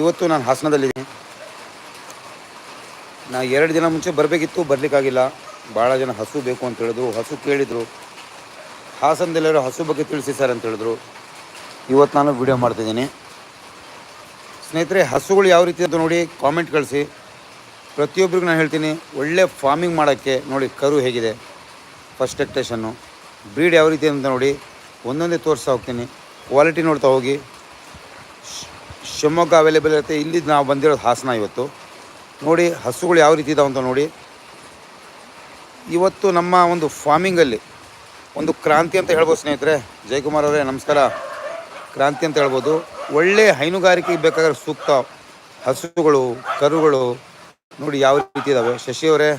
ಇವತ್ತು ನಾನು ಹಾಸನದಲ್ಲಿದ್ದೀನಿ. ನಾ ಎರಡು ದಿನ ಮುಂಚೆ ಬರಬೇಕಿತ್ತು, ಬರಲಿಕ್ಕಾಗಿಲ್ಲ. ಭಾಳ ಜನ ಹಸು ಬೇಕು ಅಂತ ಹೇಳಿದ್ರು. ಹಸು ಕೇಳಿದರು. ಹಾಸನದಲ್ಲಿರೋ ಹಸು ಬಗ್ಗೆ ತಿಳಿಸಿ ಸರ್ ಅಂತ ಹೇಳಿದ್ರು. ಇವತ್ತು ನಾನು ವಿಡಿಯೋ ಮಾಡ್ತಿದ್ದೀನಿ. ಸ್ನೇಹಿತರೆ, ಹಸುಗಳು ಯಾವ ರೀತಿ ಅಂತ ನೋಡಿ ಕಾಮೆಂಟ್ ಕಳಿಸಿ. ಪ್ರತಿಯೊಬ್ಬರಿಗೂ ನಾನು ಹೇಳ್ತೀನಿ, ಒಳ್ಳೆ ಫಾರ್ಮಿಂಗ್ ಮಾಡೋಕ್ಕೆ ನೋಡಿ ಕರು ಹೇಗಿದೆ. ಫಸ್ಟ್ ಎಕ್ಟೇಷನ್ನು ಬ್ರೀಡ್ ಯಾವ ರೀತಿ ಅಂತ ನೋಡಿ ಒಂದೊಂದೇ ತೋರಿಸ್ತಾ ಹೋಗ್ತೀನಿ. ಕ್ವಾಲಿಟಿ ನೋಡ್ತಾ ಹೋಗಿ. ಶಿವಮೊಗ್ಗ ಅವೈಲೇಬಲ್ ಇರುತ್ತೆ ಇಲ್ಲಿ ನಾವು ಬಂದಿರೋದು ಹಾಸನ ಇವತ್ತು. ನೋಡಿ, ಹಸುಗಳು ಯಾವ ರೀತಿ ಇದಾವಂತ ನೋಡಿ. ಇವತ್ತು ನಮ್ಮ ಒಂದು ಫಾರ್ಮಿಂಗಲ್ಲಿ ಒಂದು ಕ್ರಾಂತಿ ಅಂತ ಹೇಳ್ಬೋದು ಸ್ನೇಹಿತರೆ. ಜಯಕುಮಾರ್ ಅವರೇ, ನಮಸ್ಕಾರ. ಕ್ರಾಂತಿ ಅಂತ ಹೇಳ್ಬೋದು. ಒಳ್ಳೆ ಹೈನುಗಾರಿಕೆಗೆ ಬೇಕಾಗಿರೋ ಸೂಕ್ತ ಹಸುಗಳು, ಕರುಗಳು ನೋಡಿ ಯಾವ ರೀತಿ ಇದ್ದಾವೆ ಶಶಿ ಅವರೇ,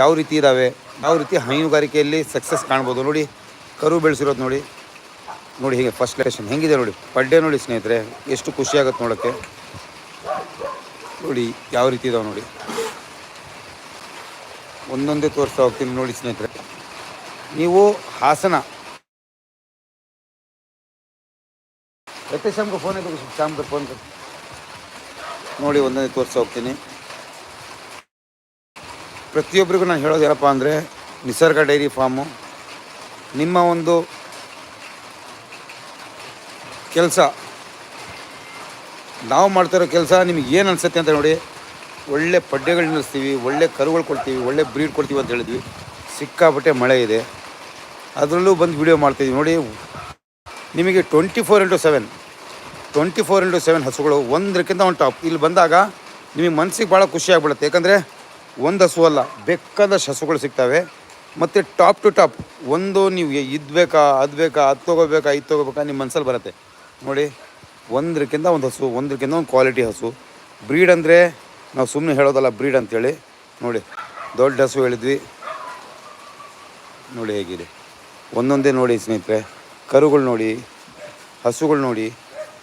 ಯಾವ ರೀತಿ ಇದ್ದಾವೆ ಯಾವ ರೀತಿ ಹೈನುಗಾರಿಕೆಯಲ್ಲಿ ಸಕ್ಸಸ್ ಕಾಣ್ಬೋದು ನೋಡಿ. ಕರು ಬೆಳೆಸಿರೋದು ನೋಡಿ. ನೋಡಿ ಹೀಗೆ ಫಸ್ಟ್ ಲೊಕೇಶನ್ ಹೆಂಗಿದೆ ನೋಡಿ. ಪಡ್ಡೆ ನೋಡಿ ಸ್ನೇಹಿತರೆ, ಎಷ್ಟು ಖುಷಿ ಆಗುತ್ತೆ ನೋಡೋಕ್ಕೆ. ನೋಡಿ ಯಾವ ರೀತಿ ಇದಾವೆ ನೋಡಿ. ಒಂದೊಂದೇ ತೋರಿಸ್ತಾ ಹೋಗ್ತೀನಿ ನೋಡಿ ಸ್ನೇಹಿತರೆ. ನೀವು ಹಾಸನ. ಎತ್ತೆ ಶಾಮ್ಗೆ ಫೋನ್ ಇದ್ದು ಶಾಮ್ಗೆ ಫೋನ್ ನೋಡಿ ಒಂದೊಂದೇ ತೋರಿಸ್ತಾ ಹೋಗ್ತೀನಿ. ಪ್ರತಿಯೊಬ್ಬರಿಗೂ ನಾನು ಹೇಳೋದು ಏನಪ್ಪ ಅಂದರೆ, ನಿಸರ್ಗ ಡೈರಿ ಫಾರ್ಮು. ನಿಮ್ಮ ಒಂದು ಕೆಲಸ. ನಾವು ಮಾಡ್ತಿರೋ ಕೆಲಸ ನಿಮಗೆ ಏನು ಅನಿಸುತ್ತೆ ಅಂತ ನೋಡಿ, ಒಳ್ಳೆ ಪಡ್ಡೆಗಳು ನಿಲ್ಲಿಸ್ತೀವಿ, ಒಳ್ಳೆ ಕರುಗಳು ಕೊಡ್ತೀವಿ, ಒಳ್ಳೆ ಬ್ರೀಡ್ ಕೊಡ್ತೀವಿ ಅಂತ ಹೇಳಿದ್ವಿ. ಸಿಕ್ಕಾಪಟ್ಟೆ ಮಳೆ ಇದೆ. ಅದರಲ್ಲೂ ಬಂದು ವಿಡಿಯೋ ಮಾಡ್ತೀವಿ ನೋಡಿ, ನಿಮಗೆ twenty four into seven twenty four into seven ಹಸುಗಳು ಒಂದಕ್ಕಿಂತ ಒಂದು ಟಾಪ್ ಇಲ್ಲಿ ಬಂದಾಗ ನಿಮಗೆ ಮನಸ್ಸಿಗೆ ಭಾಳ ಖುಷಿ ಆಗ್ಬಿಡುತ್ತೆ. ಯಾಕಂದರೆ ಒಂದು ಹಸು ಅಲ್ಲ ಬೇಕಾದಷ್ಟು ಹಸುಗಳು ಸಿಗ್ತವೆ. ಮತ್ತು ಟಾಪ್ ಟು ಟಾಪ್ ಒಂದು ನೀವು ಇದು ಬೇಕಾ ಅದು ಬೇಕಾ ಅದು ತೊಗೋಬೇಕಾ, ಇದು ತೊಗೋಬೇಕಾ ನಿಮ್ಮ ಮನಸ್ಸಲ್ಲಿ ಬರುತ್ತೆ. ನೋಡಿ ಒಂದಕ್ಕಿಂತ ಒಂದು ಹಸು ಒಂದಕ್ಕಿಂತ ಒಂದು ಕ್ವಾಲಿಟಿ ಹಸು. ಬ್ರೀಡ್ ಅಂದರೆ, ನಾವು ಸುಮ್ಮನೆ ಹೇಳೋದಲ್ಲ ಬ್ರೀಡ್ ಅಂತೇಳಿ. ನೋಡಿ, ದೊಡ್ಡ ಹಸು ಹೇಳಿದ್ವಿ. ನೋಡಿ ಹೇಗಿದೆ. ಒಂದೊಂದೇ ನೋಡಿ ಸ್ನೇಹಿತರೆ. ಕರುಗಳು ನೋಡಿ, ಹಸುಗಳು ನೋಡಿ.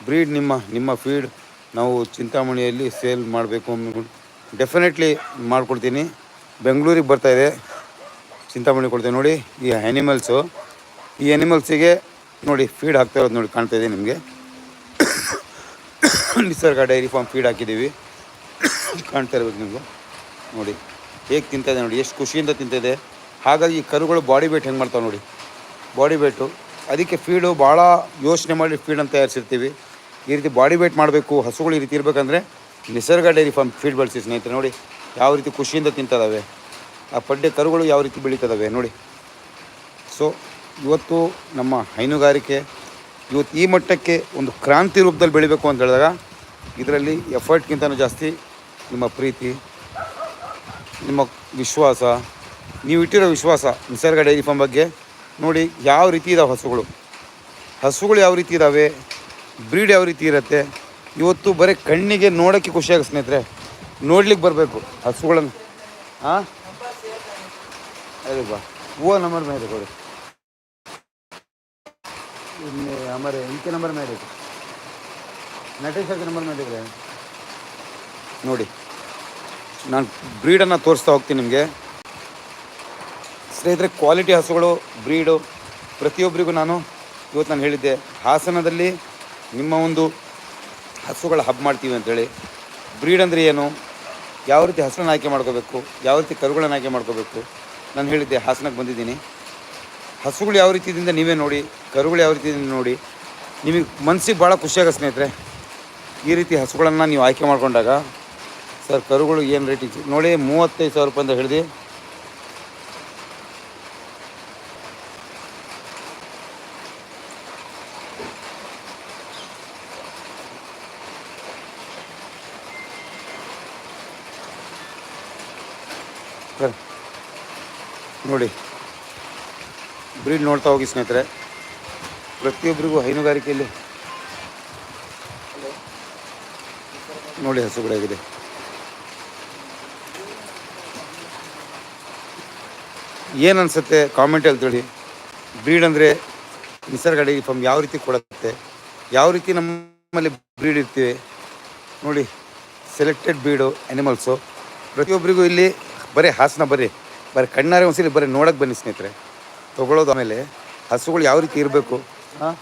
ಬ್ರೀಡ್ ನಿಮ್ಮ ನಿಮ್ಮ ಫೀಡ್ ನಾವು ಚಿಂತಾಮಣಿಯಲ್ಲಿ ಸೇಲ್ ಮಾಡಬೇಕು ಡೆಫಿನೆಟ್ಲಿ ಮಾಡ್ಕೊಡ್ತೀನಿ. ಬೆಂಗಳೂರಿಗೆ ಬರ್ತಾಯಿದೆ ಚಿಂತಾಮಣಿ ಕೊಡ್ತೀನಿ ನೋಡಿ, ಈ ಆ್ಯನಿಮಲ್ಸು ಈ ಆ್ಯನಿಮಲ್ಸಿಗೆ ನೋಡಿ ಫೀಡ್ ಹಾಕ್ತಾ ಇರೋದು ನೋಡಿ ಕಾಣ್ತಾ ಇದೆ ನಿಮಗೆ. ನಿಸರ್ಗ ಡೈರಿ ಫಾರ್ಮ್ ಫೀಡ್ ಹಾಕಿದ್ದೀವಿ. ಕಾಣ್ತಾ ಇರ್ಬೇಕು ನಿಮಗೆ. ನೋಡಿ, ಹೇಗೆ ತಿಂತಾಯಿದೆ ನೋಡಿ, ಎಷ್ಟು ಖುಷಿಯಿಂದ ತಿಂತಿದೆ ಹಾಗಾಗಿ ಈ ಕರುಗಳು ಬಾಡಿ ವೇಟ್ ಹೆಂಗೆ ಮಾಡ್ತಾವೆ ನೋಡಿ. ಬಾಡಿ ವೇಟು ಅದಕ್ಕೆ ಫೀಡು ಭಾಳ ಯೋಚನೆ ಮಾಡಿ ಫೀಡನ್ನು ತಯಾರಿಸಿರ್ತೀವಿ. ಈ ರೀತಿ ಬಾಡಿ ವೇಟ್ ಮಾಡಬೇಕು, ಹಸುಗಳು ಈ ರೀತಿ ಇರಬೇಕಂದ್ರೆ ನಿಸರ್ಗ ಡೈರಿ ಫಾರ್ಮ್ ಫೀಡ್ ಬಳಸಿ ಸ್ನೇಹಿತರೆ, ನೋಡಿ ಯಾವ ರೀತಿ ಖುಷಿಯಿಂದ ತಿಂತದವೆ ಆ ಪಡ್ಡೆ ಕರುಗಳು ಯಾವ ರೀತಿ ಬೆಳೀತದವೆ ನೋಡಿ. ಸೊ ಇವತ್ತು ನಮ್ಮ ಹೈನುಗಾರಿಕೆ ಇವತ್ತು ಈ ಮಟ್ಟಕ್ಕೆ ಒಂದು ಕ್ರಾಂತಿ ರೂಪದಲ್ಲಿ ಬೆಳಿಬೇಕು ಅಂತ ಹೇಳಿದಾಗ ಇದರಲ್ಲಿ ಎಫರ್ಟ್ಗಿಂತಲೂ ಜಾಸ್ತಿ ನಿಮ್ಮ ಪ್ರೀತಿ, ನಿಮ್ಮ ವಿಶ್ವಾಸ, ನೀವು ಇಟ್ಟಿರೋ ವಿಶ್ವಾಸ ನಿಸರ್ಗ ಡೈರಿ ಫಾರ್ಮ್ ಬಗ್ಗೆ ನೋಡಿ ಯಾವ ರೀತಿ ಇದಾವೆ ಹಸುಗಳು. ಹಸುಗಳು ಯಾವ ರೀತಿ ಇದ್ದಾವೆ ಬ್ರೀಡ್ ಯಾವ ರೀತಿ ಇರುತ್ತೆ, ಇವತ್ತು ಬರೀ ಕಣ್ಣಿಗೆ ನೋಡೋಕ್ಕೆ ಖುಷಿಯಾಗ ಸ್ನೇಹಿತರೆ, ನೋಡ್ಲಿಕ್ಕೆ ಬರಬೇಕು ಹಸುಗಳನ್ನು. ಹಾಂ ಹೇಳಿ ಬಾ ಹೂವು ನಮ್ಮ ಮೇಲೆ ಕೊಡಿ. इनमें हमारे इनके नंबर में देखो ನಟೇಶ್ ಅವ್ರ ನಂಬರ್ ಮೇಲೆ ಇದೆ ನೋಡಿ ನಾನು ಬ್ರೀಡನ್ನು ತೋರಿಸ್ತಾ ಹೋಗ್ತೀನಿ ನಿಮಗೆ ಸ್ನೇಹಿತರೆ ಕ್ವಾಲಿಟಿ ಹಸುಗಳು ಬ್ರೀಡು ಪ್ರತಿಯೊಬ್ಬರಿಗೂ ನಾನು ಇವತ್ತು ನಾನು ಹೇಳಿದ್ದೆ ಹಾಸನದಲ್ಲಿ ನಿಮ್ಮ ಒಂದು ಹಸುಗಳ ಹಬ್ ಮಾಡ್ತೀವಿ ಅಂತೇಳಿ ಬ್ರೀಡ್ ಅಂದರೆ ಏನು ಯಾವ ರೀತಿ ಹಸುಗಳನ್ನ ಆಯ್ಕೆ ಮಾಡ್ಕೋಬೇಕು ಯಾವ ರೀತಿ ಕರುಗಳನ್ನ ಆಯ್ಕೆ ಮಾಡ್ಕೋಬೇಕು ನಾನು ಹೇಳಿದ್ದೆ ಹಾಸನಕ್ಕೆ ಬಂದಿದ್ದೀನಿ ಹಸುಗಳು ಯಾವ ರೀತಿ ಇದಿಂದ ನೀವೇ ನೋಡಿ ಕರುಗಳು ಯಾವ ರೀತಿ ನೋಡಿ, ನಿಮಗೆ ಮನಸ್ಸಿಗೆ ಭಾಳ ಖುಷಿಯಾಗ ಸ್ನೇಹಿತರೆ. ಈ ರೀತಿ ಹಸುಗಳನ್ನು ನೀವು ಆಯ್ಕೆ ಮಾಡಿಕೊಂಡಾಗ, ಸರ್ ಕರುಗಳು ಏನು ರೇಟ್ ಇತ್ತು? ನೋಡಿ, ಮೂವತ್ತೈದು ಸಾವಿರ ರೂಪಾಯಿ ಅಂತ ಹೇಳಿದೆ ನೋಡಿ ಬ್ರೀಡ್ ನೋಡ್ತಾ ಹೋಗಿ ಸ್ನೇಹಿತರೆ. ಪ್ರತಿಯೊಬ್ಬರಿಗೂ ಹೈನುಗಾರಿಕೆಯಲ್ಲಿ ನೋಡಿ ಹಸುಗಳಾಗಿದೆ. ಏನು ಅನಿಸುತ್ತೆ? ಕಾಮೆಂಟಲ್ಲಿ ತಿಳಿ ಬ್ರೀಡ್ ಅಂದರೆ ನಿಸರ್ಗ ಫಾರ್ಮ್ ಯಾವ ರೀತಿ ಕೊಡುತ್ತೆ? ಯಾವ ರೀತಿ ನಮ್ಮಲ್ಲಿ ಬ್ರೀಡ್ ಇರ್ತೀವಿ? ನೋಡಿ ಸೆಲೆಕ್ಟೆಡ್ ಬ್ರೀಡು ಆ್ಯನಿಮಲ್ಸು ಪ್ರತಿಯೊಬ್ಬರಿಗೂ ಇಲ್ಲಿ ಬರೀ ಹಾಸನ ಬರ್ರಿ ಬರೀ ಕಣ್ಣಾರೆ ಒಂದ್ಸಲಿ ಬರೀ ನೋಡೋಕ್ಕೆ ಬನ್ನಿ ಸ್ನೇಹಿತರೆ. ತೊಗೊಳೋದು ಆಮೇಲೆ ಹಸುಗಳು ಯಾವ ರೀತಿ ಇರಬೇಕು? ಹಾಂ?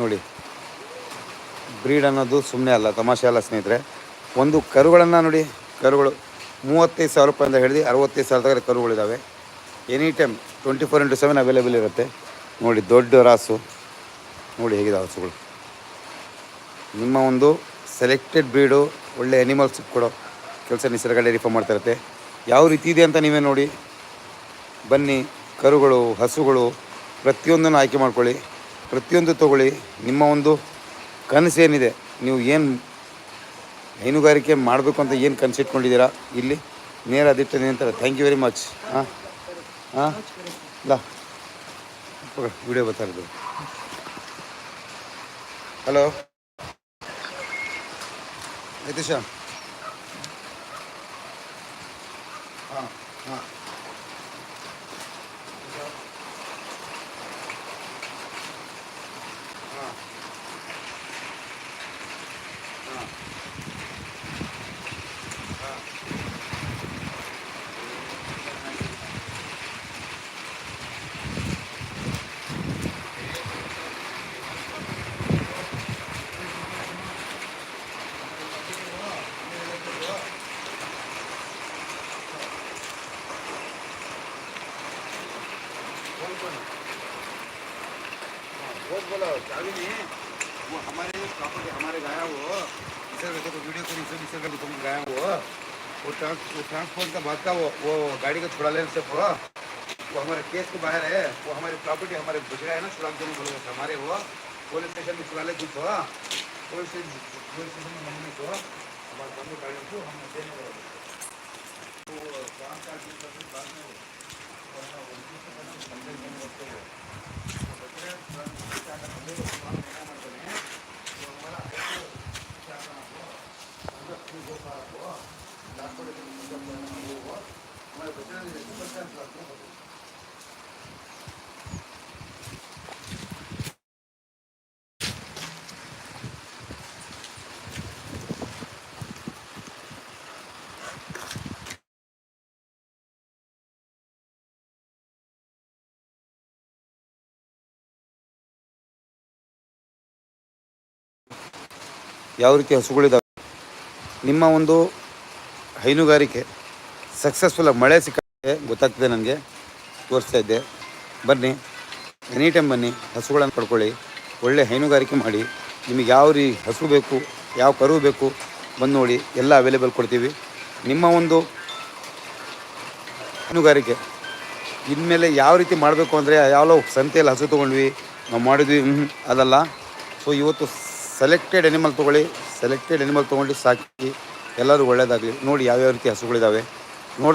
ನೋಡಿ. ಬ್ರೀಡ್ ಅನ್ನೋದು ಸುಮ್ಮನೆ ಅಲ್ಲ, ತಮಾಷೆ ಅಲ್ಲ ಸ್ನೇಹಿತರೆ. ಒಂದು ಕರುಗಳನ್ನು ನೋಡಿ, ಕರುಗಳು. ಮೂವತ್ತೈದು ಸಾವಿರ ರೂಪಾಯಿಂದ ಹಿಡಿದು ಅರವತ್ತೈದು ಸಾವಿರ ತನಕ ಕರುಗಳಿದ್ದಾವೆ any time twenty four into seven available ಇರುತ್ತೆ. ನೋಡಿ, ದೊಡ್ಡ ರಾಸು. ನೋಡಿ ಹೇಗಿದೆ ಹಸುಗಳು ನಿಮ್ಮ ಒಂದು ಸೆಲೆಕ್ಟೆಡ್ ಬ್ರೀಡು ಒಳ್ಳೆ ಅನಿಮಲ್ಸ್ ಕೊಡೋ ಕೆಲಸ ನಿಸರ್ಗ ಡೈರಿ ಮಾಡ್ತಾ ಇರುತ್ತೆ. ಯಾವ ರೀತಿ ಇದೆ ಅಂತ ನೀವೇ ನೋಡಿ. ಬನ್ನಿ. ಕರುಗಳು, ಹಸುಗಳು, ಪ್ರತಿಯೊಂದನ್ನು ಆಯ್ಕೆ ಮಾಡ್ಕೊಳ್ಳಿ. ಪ್ರತಿಯೊಂದು ತಗೊಳ್ಳಿ. ನಿಮ್ಮ ಒಂದು ಕನಸೇನಿದೆ. ನೀವು ಏನು ಹೈನುಗಾರಿಕೆ ಮಾಡಬೇಕು ಅಂತ ಏನು ಕನಸು ಇಟ್ಕೊಂಡಿದ್ದೀರಾ? ಇಲ್ಲಿ ನೇರ ಅದಿಟ್ಟು ನಿಂತಾರೆ ಥ್ಯಾಂಕ್ ಯು ವೆರಿ ಮಚ್ ಹಾಂ? ಹಾಂ? ಲಾ. ವಿಡಿಯೋ ಬರ್ತಾ ಇರೋದು. ಹಲೋ ಶಾ ಹಾಂ ಹಾಂ. बहुत बोला चाबी नहीं वो हमारे प्रॉपर्टी हमारे गाया वो इधर देखो तो वीडियो करी सब इधर तुम गाया वो वो ट्रांस वो ट्रांसपोर्ट का बात का वो वो गाड़ी को छुड़ा लेने से पूरा वो हमारे केस के बाहर है वो हमारी प्रॉपर्टी हमारे गुजरा है ना सुराग देने बोले हमारे वो पुलिस स्टेशन में छुड़ा ले कुछ हो पुलिस स्टेशन में मम्मी को हमारे मम्मी गाड़ी को हम देने ಯಾವ ರೀತಿ ಹಸುಗಳಿದ್ದಾವೆ? ನಿಮ್ಮ ಒಂದು ಹೈನುಗಾರಿಕೆ ಸಕ್ಸಸ್ಫುಲ್ ಮಳೆ ಸಿಕ್ಕೆ ಗೊತ್ತಾಗ್ತದೆ ನನಗೆ. ತೋರಿಸ್ತಾ ಇದ್ದೆ. ಬನ್ನಿ ಎನಿ ಟೈಮ್ ಬನ್ನಿ, ಹಸುಗಳನ್ನು ಪಡ್ಕೊಳ್ಳಿ, ಒಳ್ಳೆ ಹೈನುಗಾರಿಕೆ ಮಾಡಿ, ನಿಮಗೆ ಯಾವ ರೀ ಹಸು ಬೇಕು, ಯಾವ ಕರು ಬೇಕು, ಬಂದು ನೋಡಿ, ಎಲ್ಲ ಅವೈಲೇಬಲ್ ಕೊಡ್ತೀವಿ. ನಿಮ್ಮ ಒಂದು ಹೈನುಗಾರಿಕೆ, ಇನ್ಮೇಲೆ ಯಾವ ರೀತಿ ಮಾಡಬೇಕು ಅಂದರೆ ಯಾವ ಸಂತೆಯಲ್ಲಿ ಹಸು ತೊಗೊಂಡ್ವಿ, ನಾವು ಮಾಡಿದ್ವಿ ಅದಲ್ಲ. ಸೊ ಇವತ್ತು ಸೆಲೆಕ್ಟೆಡ್ ಎನಿಮಲ್ ತೊಗೊಳ್ಳಿ ಸೆಲೆಕ್ಟೆಡ್ ಎನಿಮಲ್ ತೊಗೊಂಡು ಸಾಕಿ ಎಲ್ಲರೂ ಒಳ್ಳೆಯದಾಗಲಿ ನೋಡಿ ಯಾವ್ಯಾವ ರೀತಿ ಹಸುಗಳಿದ್ದಾವೆ